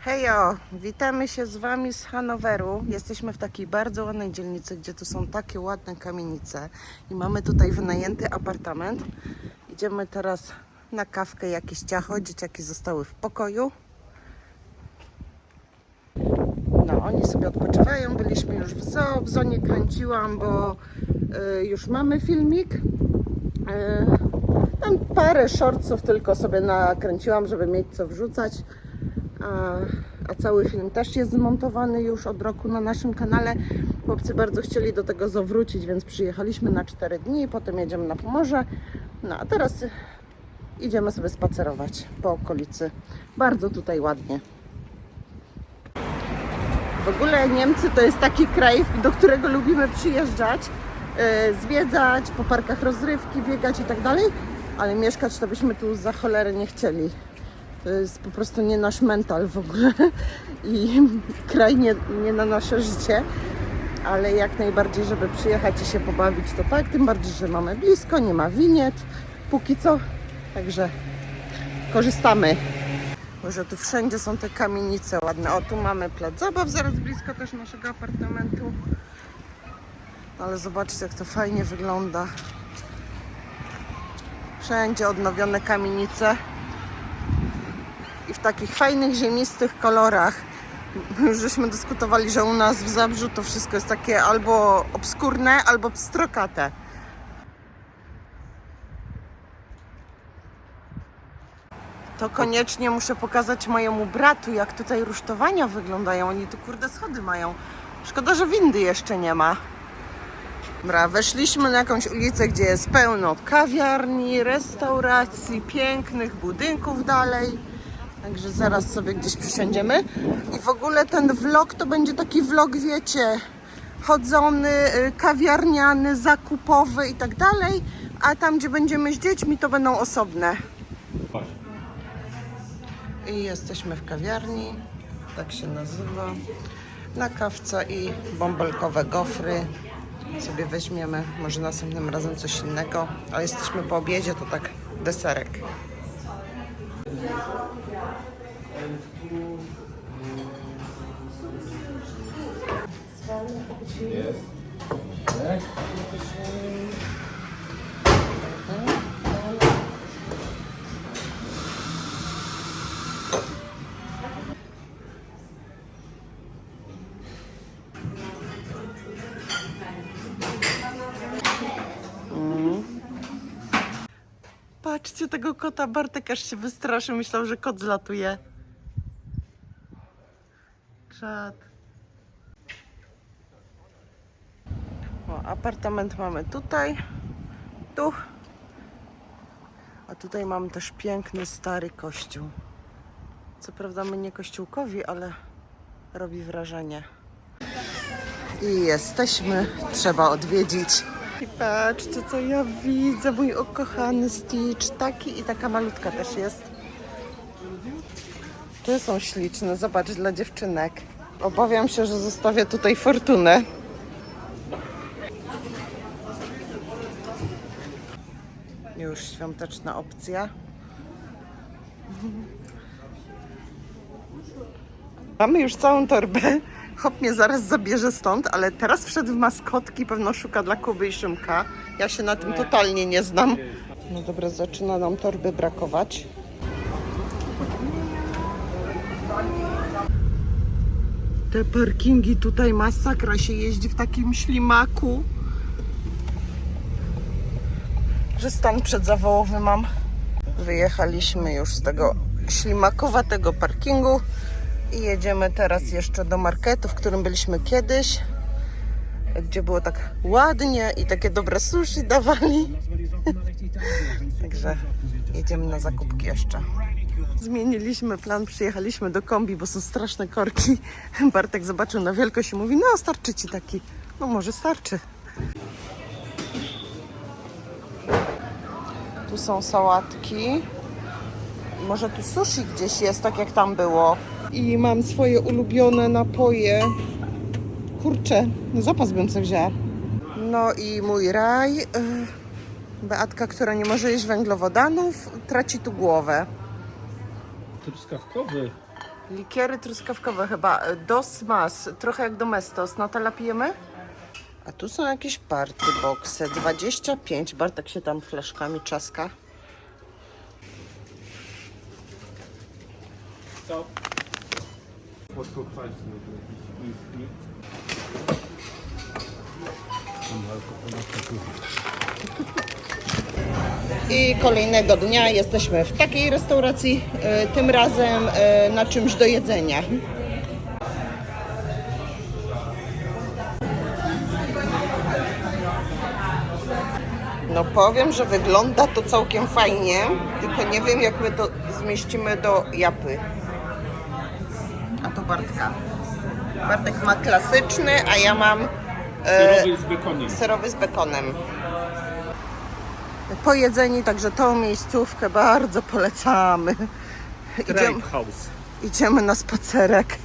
Hejo, witamy się z Wami z Hanoweru. Jesteśmy w takiej bardzo ładnej dzielnicy, gdzie tu są takie ładne kamienice i mamy tutaj wynajęty apartament. Idziemy teraz na kawkę, jakieś ciacho, dzieciaki zostały w pokoju. No, oni sobie odpoczywają, byliśmy już w zoo, w zonie kręciłam, bo y, już mamy filmik. Y, tam parę shortsów tylko sobie nakręciłam, żeby mieć co wrzucać. A, a cały film też jest zmontowany już od roku na naszym kanale. Chłopcy bardzo chcieli do tego zoo wrócić, więc przyjechaliśmy na 4 dni, potem jedziemy na Pomorze. No a teraz idziemy sobie spacerować po okolicy. Bardzo tutaj ładnie. W ogóle Niemcy to jest taki kraj, do którego lubimy przyjeżdżać, e, zwiedzać, po parkach rozrywki, biegać i tak dalej, ale mieszkać to byśmy tu za cholerę nie chcieli. To jest po prostu nie nasz mental w ogóle i kraj nie, nie na nasze życie, ale jak najbardziej, żeby przyjechać i się pobawić, to tak, tym bardziej, że mamy blisko, nie ma winiet, póki co, także korzystamy. Może tu wszędzie są te kamienice ładne. O, tu mamy plac zabaw zaraz blisko też naszego apartamentu. Ale zobaczcie, jak to fajnie wygląda. Wszędzie odnowione kamienice. W takich fajnych, ziemistych kolorach. Już żeśmy dyskutowali, że u nas w Zabrzu to wszystko jest takie albo obskurne, albo pstrokate. To koniecznie muszę pokazać mojemu bratu, jak tutaj rusztowania wyglądają. Oni tu kurde schody mają. Szkoda, że windy jeszcze nie ma. Dobra, weszliśmy na jakąś ulicę, gdzie jest pełno kawiarni, restauracji, pięknych budynków dalej. Także zaraz sobie gdzieś przysiądziemy. I w ogóle ten vlog to będzie taki vlog, wiecie, chodzony, y, kawiarniany, zakupowy i tak dalej. A tam, gdzie będziemy z dziećmi, to będą osobne. I jesteśmy w kawiarni, tak się nazywa. Na kawce i bąbelkowe gofry sobie weźmiemy. Może następnym razem coś innego, ale jesteśmy po obiedzie, to tak deserek. Patrzcie tego kota, Bartek aż się wystraszył, myślał, że kot zlatuje. Czad. O, apartament mamy tutaj, tu. A tutaj mamy też piękny, stary kościół. Co prawda my nie kościółkowi, ale robi wrażenie. I jesteśmy, trzeba odwiedzić. I patrzcie, co ja widzę, mój ukochany Stitch. Taki i taka malutka też jest. Te są śliczne, zobacz, dla dziewczynek. Obawiam się, że zostawię tutaj fortunę. Już świąteczna opcja. Mamy już całą torbę. Hop mnie zaraz zabierze stąd, ale teraz wszedł w maskotki, pewno szuka dla Kuby i Szymka. Ja się na tym totalnie nie znam. No dobra, zaczyna nam torby brakować. Te parkingi tutaj masakra się jeździ w takim ślimaku. Że stan przedzawałowy mam. Wyjechaliśmy już z tego ślimakowatego parkingu i jedziemy teraz jeszcze do marketu, w którym byliśmy kiedyś, gdzie było tak ładnie i takie dobre sushi dawali. Także jedziemy na zakupki jeszcze. Zmieniliśmy plan, przyjechaliśmy do kombi, bo są straszne korki. Bartek zobaczył na wielkość i mówi, no starczy ci taki. No może starczy. Tu są sałatki. Może tu sushi gdzieś jest, tak jak tam było. I mam swoje ulubione napoje. Kurczę, zapas bym sobie wzięła. No i mój raj. y, Beatka, która nie może jeść węglowodanów, traci tu głowę. Truskawkowy. Likiery truskawkowe chyba. Dos Mas, trochę jak Domestos. Natala pijemy? A tu są jakieś party boxe. 25. Bartek się tam flaszkami czaska. Co? I kolejnego dnia jesteśmy w takiej restauracji, e, tym razem e, na czymś do jedzenia. No powiem, że wygląda to całkiem fajnie, tylko nie wiem jak my to zmieścimy do japy. A to Bartka. Bartek ma klasyczny, a ja mam e, Serowy z bekonem. serowy z bekonem. Pojedzeni, także tą miejscówkę bardzo polecamy. Idziemy, House. idziemy na spacerek.